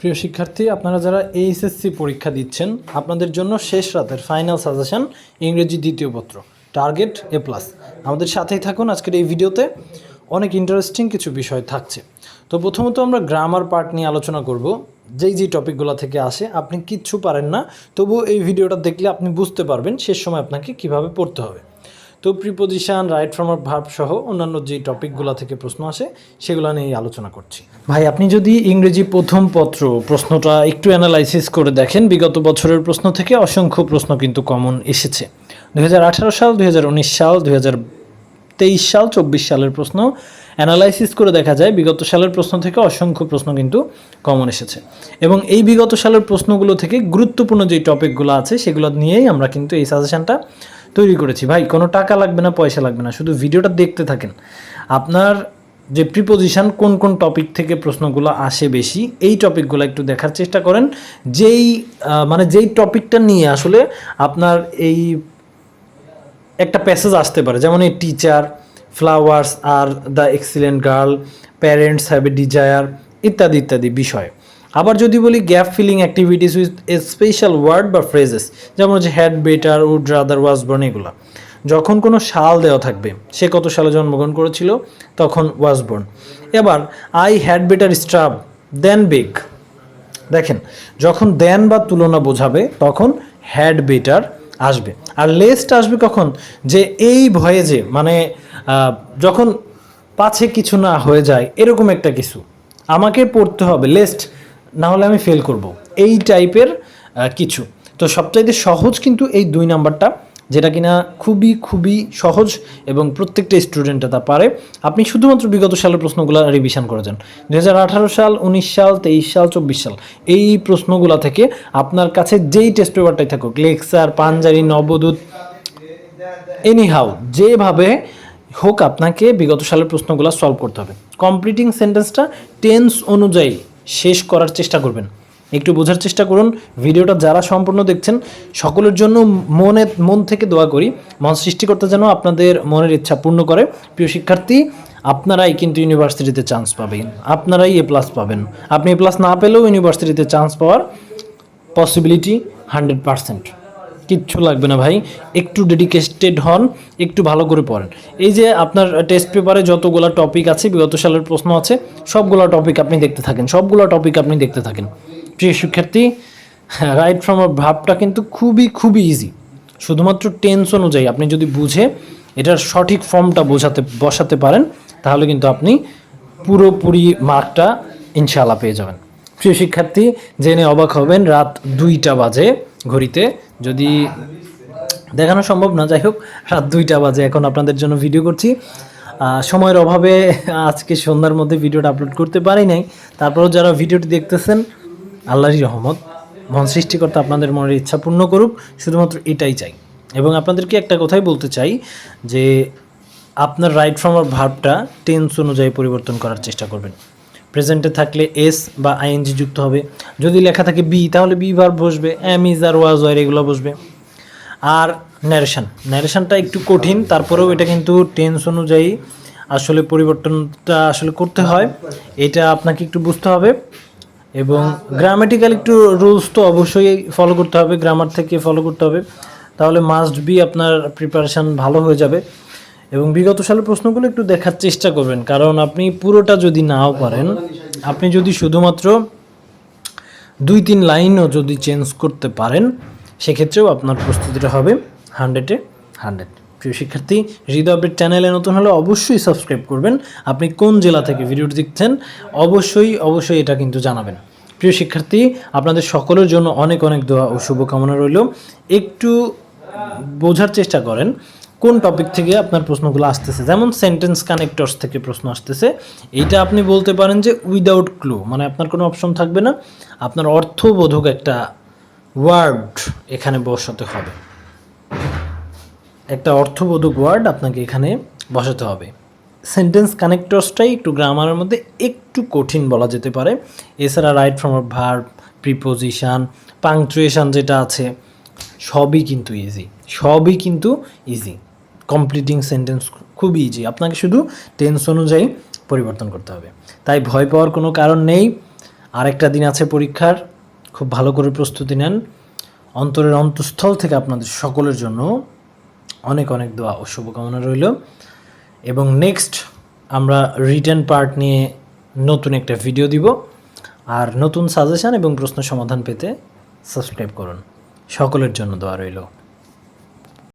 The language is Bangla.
প্রিয় শিক্ষার্থী, আপনারা যারা এইচএসসি পরীক্ষা দিচ্ছেন, আপনাদের জন্য শেষ রাতের ফাইনাল সাজেশন ইংরেজি দ্বিতীয় পত্র টার্গেট এ প্লাস আমাদের সাথেই থাকুন আজকের এই ভিডিওতে। অনেক ইন্টারেস্টিং কিছু বিষয় থাকছে। তো প্রথমত আমরা গ্রামার পার্ট নিয়ে আলোচনা করব। যেই যেই টপিকগুলো থেকে আসে, আপনি কিচ্ছু পারেন না, তবুও এই ভিডিওটা দেখলে আপনি বুঝতে পারবেন শেষ সময় আপনাকে কীভাবে পড়তে হবে। তো preposition right form of verb সহ অন্যান্য যে টপিকগুলো থেকে প্রশ্ন আসে, সেগুলো নিয়ে আলোচনা করছি। ভাই, আপনি যদি ইংরেজি প্রথম পত্র প্রশ্নটা একটু অ্যানালাইসিস করে দেখেন, বিগত বছরের প্রশ্ন থেকে অসংখ্য প্রশ্ন কিন্তু কমন এসেছে। দুই হাজার আঠারো সাল, দুই হাজার উনিশ সাল দু তেইশ সাল, চব্বিশ সালের প্রশ্ন। অ্যানালাইসিস করে দেখা যায়, বিগত সালের প্রশ্ন থেকে অসংখ্য প্রশ্ন কিন্তু কমন এসেছে। এবং এই বিগত সালের প্রশ্নগুলো থেকে গুরুত্বপূর্ণ যে টপিকগুলো আছে, সেগুলো নিয়েই আমরা কিন্তু এই সাজেশনটা তৈরি করেছি। ভাই, কোনো টাকা লাগবে না, পয়সা লাগবে না, শুধু ভিডিওটা দেখতে থাকেন। আপনার যে প্রিপোজিশন কোন কোন টপিক থেকে প্রশ্নগুলো আসে বেশি, এই টপিকগুলো একটু দেখার চেষ্টা করেন। যেই মানে যেই টপিকটা নিয়ে আসলে আপনার এই একটা প্যাসেজ আসতে পারে। যেমন এই teacher flowers R the excellent girl parents have a desire ইত্যাদি ইত্যাদি বিষয়। আবার যদি বলি gap filling activities with a special word বা ফ্রেজেস যেমন হচ্ছে had better would rather was born এগুলো। যখন কোনো সাল দেওয়া থাকবে, সে কত সালে জন্মগ্রহণ করেছিল? তখন ওয়াজ বর্ন এবার I had better stab than beg দেখেন, যখন দেন বা তুলনা বোঝাবে, তখন হ্যাড বেটার আসবে। আর লেস্ট আসবে কখন? যে এই ভয়ে যে মানে যখন পাছে কিছু না হয়ে যায়, এরকম একটা কিছু। আমাকে পড়তে হবে লেস্ট না হলে আমি ফেল করব। এই টাইপের কিছু। তো সবচাইতে সহজ কিন্তু এই দুই নাম্বারটা যেটা কিনা খুবই খুবই সহজ এবং প্রত্যেকটা স্টুডেন্টে তা পারে। আপনি শুধুমাত্র বিগত সালের প্রশ্নগুলো রিভিশন করে যান। দুই হাজার আঠারো সাল, উনিশ সাল, তেইশ সাল, চব্বিশ সাল, এই প্রশ্নগুলো থেকে আপনার কাছে যেই টেস্ট পেপারটাই থাকুক, লেকচার পাঞ্জারি নবদূত এনিহাউ যেভাবে হোক আপনাকে বিগত সালের প্রশ্নগুলো সলভ করতে হবে। কমপ্লিটিং সেন্টেন্সটা টেন্স অনুযায়ী শেষ করার চেষ্টা করবেন। একটু বোঝার চেষ্টা করুন। ভিডিওটা যারা সম্পূর্ণ দেখছেন, সকলের জন্য মনে, মন থেকে দোয়া করি মন সৃষ্টিকর্তা যেন আপনাদের মনের ইচ্ছা পূর্ণ করে। প্রিয় শিক্ষার্থী, আপনারাই কিন্তু ইউনিভার্সিটিতে চান্স পাবেন। আপনারাই এ প্লাস পাবেন। আপনি এ প্লাস না পেলেও ইউনিভার্সিটিতে চান্স পাওয়ার পসিবিলিটি হান্ড্রেড পারসেন্ট কিচ্ছু লাগবে না ভাই। একটু ডেডিকেটেড হন, একটু ভালো করে পড়েন। এই যে আপনার টেস্ট পেপারে যতগুলো টপিক আছে, বিগত সালের প্রশ্ন আছে, সবগুলো টপিক আপনি দেখতে থাকেন, সবগুলো টপিক আপনি দেখতে থাকেন। প্রিয় শিক্ষার্থী রাইট ফ্রম ভাবটা কিন্তু খুবই খুবই ইজি শুধুমাত্র টেন্স অনুযায়ী আপনি যদি বুঝে এটার সঠিক ফর্মটা বোঝাতে, বসাতে পারেন, তাহলে কিন্তু আপনি পুরোপুরি মার্কটা ইনশাআল্লাহ পেয়ে যাবেন। প্রিয় শিক্ষার্থী, জেনে অবাক হবেন, রাত দুইটা বাজে ঘড়িতে। যদি দেখানো সম্ভব না, যাই হোক, রাত দুইটা বাজে এখন আপনাদের জন্য ভিডিও করছি। সময়ের অভাবে আজকে সন্ধ্যার মধ্যে ভিডিওটা আপলোড করতে পারি নাই। তারপরেও যারা ভিডিওটি দেখতেছেন আল্লাহরই রহমত। মন সৃষ্টিকর্তা আপনাদের মনের ইচ্ছা পূর্ণ করুক, শুধুমাত্র এটাই চাই। এবং আপনাদেরকে একটা কথাই বলতে চাই যে, আপনার রাইট ফ্রম আর ভার্বটা টেন্স অনুযায়ী পরিবর্তন করার চেষ্টা করবেন। প্রেজেন্টে থাকলে এস বা আইএনজি যুক্ত হবে। যদি লেখা থাকে বি তাহলে বি ভার্ব বসবে am is are was were এগুলো বসবে। আর ন্যারেশন ন্যারেশনটা একটু কঠিন, তারপরেও এটা কিন্তু টেন্স অনুযায়ী আসলে পরিবর্তনটা আসলে করতে হয়। এটা আপনাকে একটু বুঝতে হবে। এবং গ্রামাটিক্যাল একটু রুলস তো অবশ্যই ফলো করতে হবে গ্রামার থেকে ফলো করতে হবে। তাহলে মাস্ট বি আপনার প্রিপারেশান ভালো হয়ে যাবে। এবং বিগত সালের প্রশ্নগুলো একটু দেখার চেষ্টা করবেন, কারণ আপনি পুরোটা যদি নাও পারেন, আপনি যদি শুধুমাত্র দুই তিন লাইনও যদি চেঞ্জ করতে পারেন, সেক্ষেত্রেও আপনার প্রস্তুতিটা হবে হান্ড্রেডে হান্ড্রেড প্রিয় শিক্ষার্থী, হৃদয় আপডেট চ্যানেলে নতুন হলে অবশ্যই সাবস্ক্রাইব করবেন। আপনি কোন জেলা থেকে ভিডিওটি দেখছেন, অবশ্যই অবশ্যই এটা কিন্তু জানাবেন। প্রিয় শিক্ষার্থী, আপনাদের সকলের জন্য অনেক অনেক দোয়া ও শুভকামনা রইল। একটু বোঝার চেষ্টা করেন, কোন টপিক থেকে আপনার প্রশ্নগুলো আসতেছে? যেমন সেন্টেন্স কানেক্টরস থেকে প্রশ্ন আসতেছে। এইটা আপনি বলতে পারেন যে উইদাউট ক্লু মানে আপনার কোনো অপশন থাকবে না। আপনার অর্থবোধক একটা ওয়ার্ড এখানে বসাতে হবে। একটা অর্থবোধক ওয়ার্ড আপনাকে এখানে বসাতে হবে। সেন্টেন্স কানেক্টরসটাই একটু গ্রামারের মধ্যে একটু কঠিন বলা যেতে পারে। এছাড়া right form verb preposition punctuation যেটা আছে, সবই কিন্তু ইজি সবই কিন্তু ইজি কমপ্লিটিং সেন্টেন্স খুবই ইজি আপনাকে শুধু টেন্স অনুযায়ী পরিবর্তন করতে হবে। তাই ভয় পাওয়ার কোনো কারণ নেই। আরেকটা দিন আছে পরীক্ষার। খুব ভালো করে প্রস্তুতি নেন। অন্তরের অন্তঃস্থল থেকে আপনাদের সকলের জন্য অনেক অনেক দোয়া ও শুভকামনা রইল। এবং নেক্সট আমরা রিটার্ন পার্ট নিয়ে নতুন একটা ভিডিও দিব। আর নতুন সাজেশান এবং প্রশ্ন সমাধান পেতে সাবস্ক্রাইব করুন। সকলের জন্য দোয়া রইল।